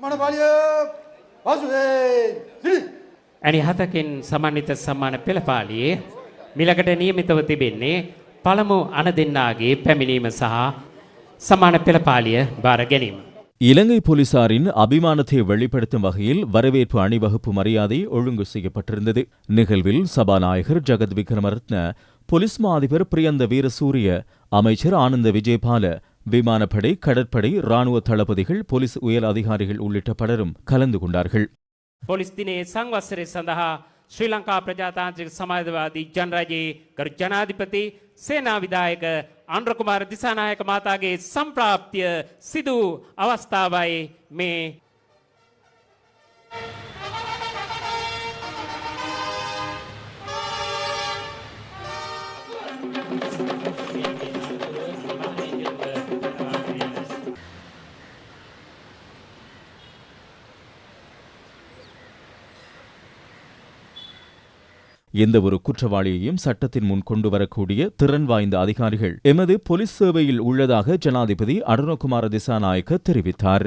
මනපාලිය පසුවේ සිරි ඇනි හතකින් සමන්විත සම්මාන පෙළපාලියේ මිලකට නියමිතව තිබෙන්නේ පළමු අන දෙන්නාගේ පැමිණීම සහ සමාන පෙළපාලිය බාර ගැනීම. இலங்கை போலீசாரின் அபிமானத்தை வெளிப்படுத்தும் வகையில் வரவேற்பு அணிவகுப்பு மரியாதை ஒழுங்கு செய்யப்பட்டிருந்தது நிகழ்வில் சபாநாயகர் ஜெகத் விக்ரமரத்ன போலீஸ் மா அதிபர் பிரியந்த வீரசூரிய அமைச்சர் ஆனந்த விஜயபால விமானப்படை கடற்படை ராணுவ தளபதிகள் போலீஸ் உயர் அதிகாரிகள் உள்ளிட்ட பலரும் கலந்து கொண்டார்கள் පොලිස් දිනේ සංවස්සරය සඳහා ශ්‍රී ලංකා ප්‍රජාතාන්ත්‍රික සමාධවාදී ජනරජයේ කරු ජනාධිපති සේනා විදායක අන්ද්‍රකුමාර දිසානායක මාතාගේ සම්ප්‍රාප්තිය සිදු අවස්ථාවයි මේ எந்த ஒரு குற்றவாளியையும் சட்டத்தின் முன் கொண்டு வரக்கூடிய திறன் வாய்ந்த அதிகாரிகள். எமது போலீஸ் சேவையில் உள்ளதாக ஜனாதிபதி அருணகுமார திசாநாயக்க தெரிவித்தார்.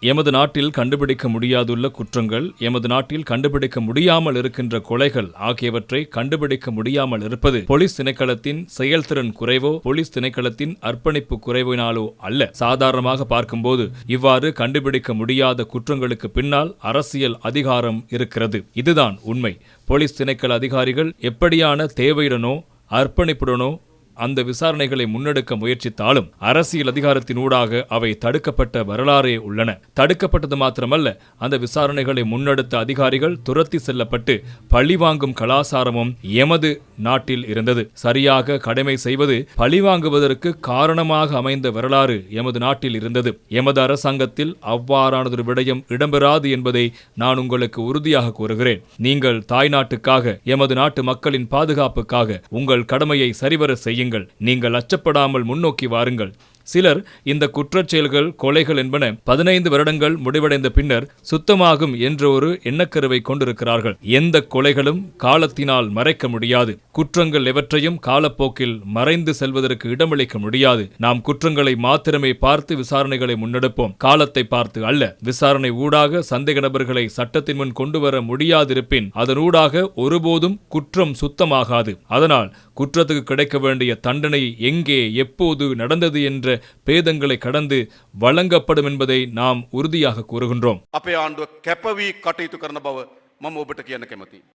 எமது நாட்டில் கண்டுபிடிக்க முடியாதுள்ள குற்றங்கள் எமது நாட்டில் கண்டுபிடிக்க முடியாமல் இருக்கின்ற கொலைகள் ஆகியவற்றை கண்டுபிடிக்க முடியாமல் இருப்பது போலீஸ் திணைக்களத்தின் செயல்திறன் குறைவோ போலீஸ் திணைக்களத்தின் அர்ப்பணிப்பு குறைவினாலோ அல்ல. சாதாரணமாக பார்க்கும்போது இவ்வாறு கண்டுபிடிக்க முடியாத குற்றங்களுக்கு பின்னால் அரசியல் அதிகாரம் இருக்கிறது. இதுதான் உண்மை. போலீஸ் திணைக்கள அதிகாரிகள் எப்படியான தேவையுடனோ அர்ப்பணிப்புடனோ அந்த விசாரணைகளை முன்னெடுக்க முயற்சித்தாலும் அரசியல் அதிகாரத்தினூடாக அவை தடுக்கப்பட்ட வரலாறே உள்ளன. தடுக்கப்பட்டது மாத்திரமல்ல அந்த விசாரணைகளை முன்னெடுத்த அதிகாரிகள் துரத்தி செல்லப்பட்டு பழிவாங்கும் கலாசாரமும் எமது நாட்டில் இருந்தது. சரியாக கடமை செய்வது பழிவாங்குவதற்கு காரணமாக அமைந்த வரலாறு எமது நாட்டில் இருந்தது. எமது அரசாங்கத்தில் அவ்வாறானதொரு விடயம் இடம்பெறாது என்பதை நான் உங்களுக்கு உறுதியாக கூறுகிறேன். நீங்கள் தாய்நாட்டுக்காக எமது நாட்டு மக்களின் பாதுகாப்புக்காக உங்கள் கடமையை சரிவர செய்யுங்கள். நீங்கள் அச்சப்படாமல் முன்னோக்கி வாருங்கள். சிலர் இந்த குற்றச் செயல்கள் கொலைகள் என்பன பதினைந்து வருடங்கள் முடிவடைந்த பின்னர் சுத்தமாகும் என்ற ஒரு எண்ணக்கருவை கொண்டிருக்கிறார்கள். எந்த கொலைகளும் காலத்தினால் மறைக்க முடியாது. குற்றங்கள் எவற்றையும் காலப்போக்கில் மறைந்து செல்வதற்கு இடமளிக்க முடியாது. நாம் குற்றங்களை மாத்திரமே பார்த்து விசாரணைகளை முன்னெடுப்போம். காலத்தை பார்த்து அல்ல விசாரணை ஊடாக சந்தேக நபர்களை சட்டத்தின் முன் கொண்டு வர முடியாதிருப்பின் அதனூடாக ஒருபோதும் குற்றம் சுத்தமாகாது. அதனால் குற்றத்துக்கு கிடைக்க வேண்டிய தண்டனை எங்கே எப்போது நடந்தது என்ற பேதங்களை கடந்து வழங்கப்படும் என்பதை நாம் உறுதியாக கூறுகின்றோம்.